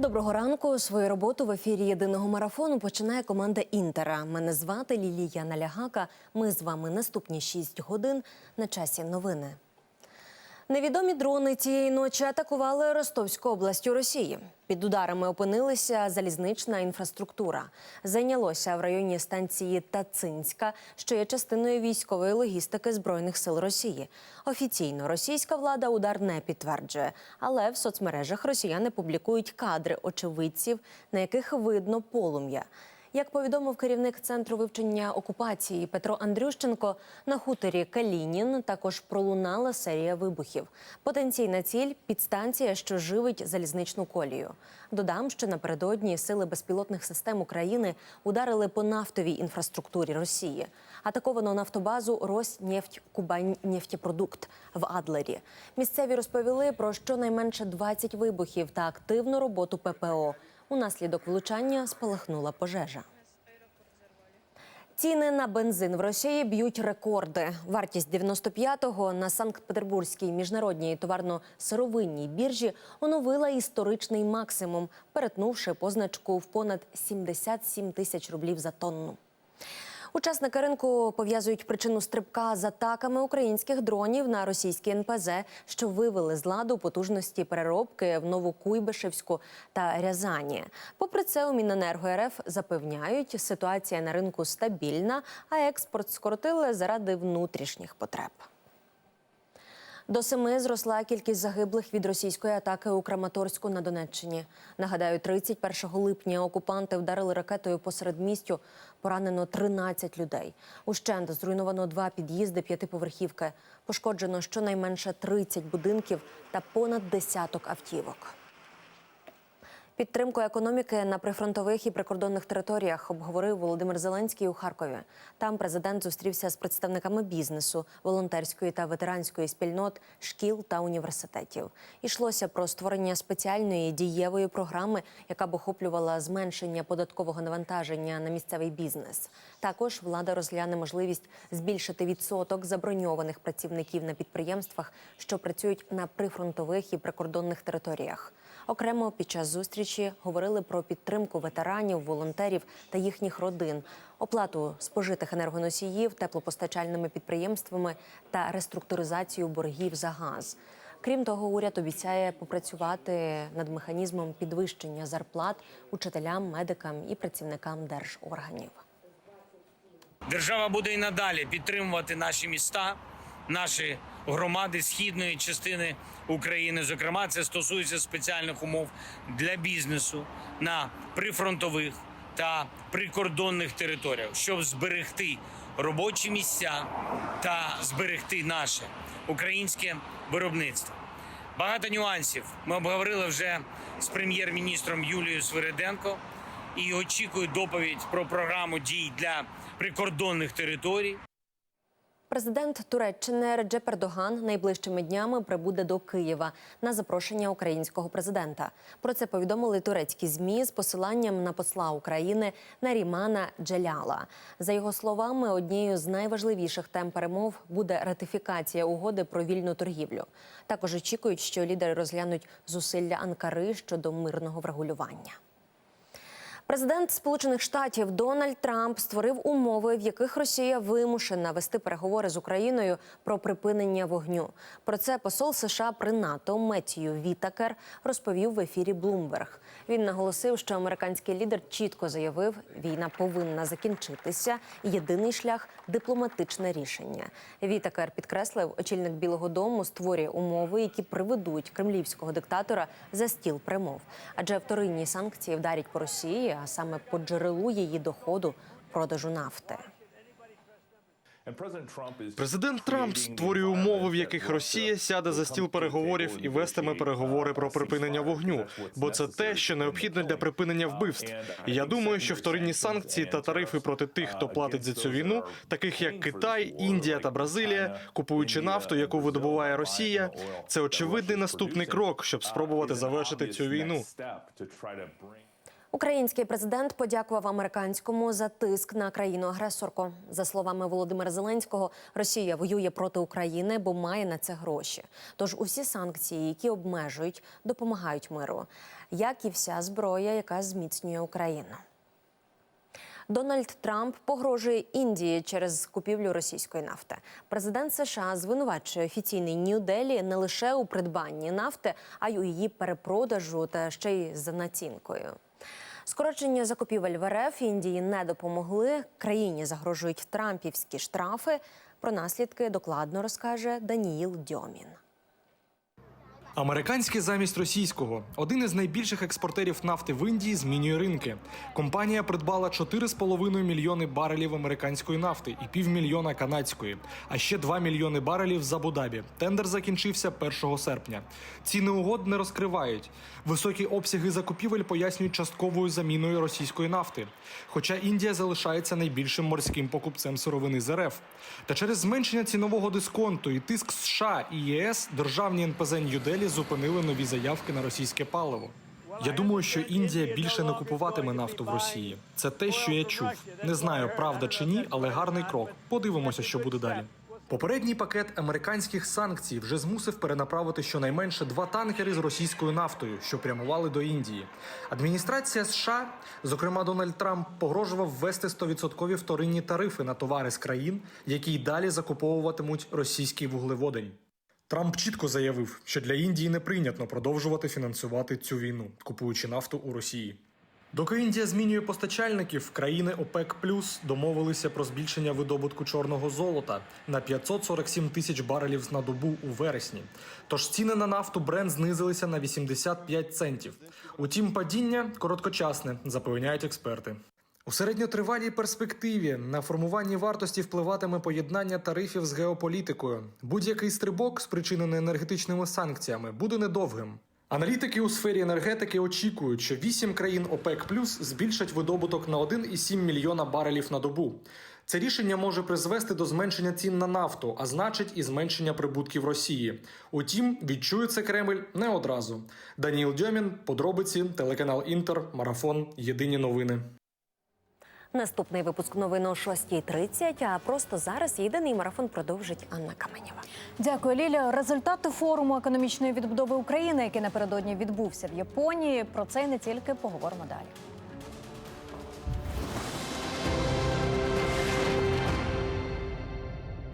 Доброго ранку. Свою роботу в ефірі єдиного марафону починає команда Інтера. Мене звати Лілія Налягака. Ми з вами наступні 6 годин на часі новини. Невідомі дрони цієї ночі атакували Ростовську область у Росії. Під ударами опинилася залізнична інфраструктура. Зайнялося в районі станції Тацинська, що є частиною військової логістики збройних сил Росії. Офіційно російська влада удар не підтверджує, але в соцмережах росіяни публікують кадри очевидців, на яких видно полум'я. Як повідомив керівник центру вивчення окупації Петро Андрющенко, на хуторі Калінін також пролунала серія вибухів. Потенційна ціль підстанція, що живить залізничну колію. Додам, що напередодні сили безпілотних систем України ударили по нафтовій інфраструктурі Росії. Атаковано нафтобазу Роснефть Кубань-Нефтепродукт в Адлері. Місцеві розповіли про щонайменше 20 вибухів та активну роботу ППО. Унаслідок влучання спалахнула пожежа. Ціни на бензин в Росії б'ють рекорди. Вартість 95-го на Санкт-Петербурзькій міжнародній товарно-сировинній біржі оновила історичний максимум, перетнувши позначку в понад 77 тисяч рублів за тонну. Учасники ринку пов'язують причину стрибка з атаками українських дронів на російські НПЗ, що вивели з ладу потужності переробки в Новокуйбишевську та Рязані. Попри це, у Міненерго РФ запевняють, ситуація на ринку стабільна, а експорт скоротили заради внутрішніх потреб. До семи зросла кількість загиблих від російської атаки у Краматорську на Донеччині. Нагадаю, 31 липня окупанти вдарили ракетою посеред містю. Поранено 13 людей. Ущент зруйновано два під'їзди п'ятиповерхівки. Пошкоджено щонайменше 30 будинків та понад десяток автівок. Підтримку економіки на прифронтових і прикордонних територіях обговорив Володимир Зеленський у Харкові. Там президент зустрівся з представниками бізнесу, волонтерської та ветеранської спільнот, шкіл та університетів. Ішлося про створення спеціальної дієвої програми, яка б охоплювала зменшення податкового навантаження на місцевий бізнес. Також влада розгляне можливість збільшити відсоток заброньованих працівників на підприємствах, що працюють на прифронтових і прикордонних територіях. Окремо під час зустрічі говорили про підтримку ветеранів, волонтерів та їхніх родин, оплату спожитих енергоносіїв теплопостачальними підприємствами та реструктуризацію боргів за газ. Крім того, уряд обіцяє попрацювати над механізмом підвищення зарплат учителям, медикам і працівникам держорганів. Держава буде і надалі підтримувати наші міста, наші громади східної частини України. Зокрема, це стосується спеціальних умов для бізнесу на прифронтових та прикордонних територіях, щоб зберегти робочі місця та зберегти наше українське виробництво. Багато нюансів ми обговорили вже з прем'єр-міністром Юлією Свириденко і очікую доповідь про програму дій для прикордонних територій. Президент Туреччини Реджеп Ердоган найближчими днями прибуде до Києва на запрошення українського президента. Про це повідомили турецькі змі з посиланням на посла України Нарімана Джеляла. За його словами, однією з найважливіших тем перемов буде ратифікація угоди про вільну торгівлю. Також очікують, що лідери розглянуть зусилля Анкари щодо мирного врегулювання. Президент Сполучених Штатів Дональд Трамп створив умови, в яких Росія вимушена вести переговори з Україною про припинення вогню. Про це посол США при НАТО Меттію Вітакер розповів в ефірі Bloomberg. Він наголосив, що американський лідер чітко заявив, війна повинна закінчитися. Єдиний шлях дипломатичне рішення. Вітакер підкреслив, очільник Білого Дому створює умови, які приведуть кремлівського диктатора за стіл примов. Адже вторинні санкції вдарять по Росії, а саме по джерелу її доходу продажу нафти. Президент Трамп створює умови, в яких Росія сяде за стіл переговорів і вестиме переговори про припинення вогню, бо це те, що необхідно для припинення вбивств. І я думаю, що вторинні санкції та тарифи проти тих, хто платить за цю війну, таких як Китай, Індія та Бразилія, купуючи нафту, яку видобуває Росія, це очевидний наступний крок, щоб спробувати завершити цю війну. Український президент подякував американському за тиск на країну-агресорку. За словами Володимира Зеленського, Росія воює проти України, бо має на це гроші. Тож усі санкції, які обмежують, допомагають миру, як і вся зброя, яка зміцнює Україну. Дональд Трамп погрожує Індії через купівлю російської нафти. Президент США звинувачує офіційний Нью-Делі не лише у придбанні нафти, а й у її перепродажу та ще й за націнкою. Скорочення закупівель в РФ Індії не допомогли. Країні загрожують трампівські штрафи. Про наслідки докладно розкаже Даніїл Дьомін. Американське замість російського один із найбільших експортерів нафти в Індії змінює ринки. Компанія придбала 4,5 мільйони барелів американської нафти і півмільйона канадської, а ще 2 мільйони барелів з Абу-Дабі. Тендер закінчився 1 серпня. Ціни угод не розкривають. Високі обсяги закупівель пояснюють частковою заміною російської нафти. Хоча Індія залишається найбільшим морським покупцем сировини з РФ. Та через зменшення цінового дисконту і тиск США і ЄС державні НПЗ Нью-Делі зупинили нові заявки на російське паливо. Я думаю, що Індія більше не купуватиме нафту в Росії. Це те, що я чув. Не знаю, правда чи ні, але гарний крок. Подивимося, що буде далі. Попередній пакет американських санкцій вже змусив перенаправити щонайменше два танкери з російською нафтою, що прямували до Індії. Адміністрація США, зокрема Дональд Трамп, погрожував ввести 100% вторинні тарифи на товари з країн, які й далі закуповуватимуть російський вуглеводень. Трамп чітко заявив, що для Індії не прийнятно продовжувати фінансувати цю війну, купуючи нафту у Росії. Доки Індія змінює постачальників, країни ОПЕК Плюс домовилися про збільшення видобутку чорного золота на 547 тисяч барелів на добу у вересні. Тож ціни на нафту Брент знизилися на 85 центів. Утім, падіння короткочасне, запевняють експерти. У середньотривалій перспективі на формуванні вартості впливатиме поєднання тарифів з геополітикою. Будь-який стрибок, спричинений енергетичними санкціями, буде недовгим. Аналітики у сфері енергетики очікують, що 8 країн ОПЕК Плюс збільшать видобуток на 1,7 мільйона барелів на добу. Це рішення може призвести до зменшення цін на нафту, а значить і зменшення прибутків Росії. Утім, відчує це Кремль не одразу. Даніл Дьомін, подробиці, телеканал Інтер, марафон. Єдині новини. Наступний випуск новин о 6.30, а просто зараз єдиний марафон продовжить Анна Каменєва. Дякую, Ліля. Результати форуму економічної відбудови України, який напередодні відбувся в Японії. Про це і не тільки поговоримо далі.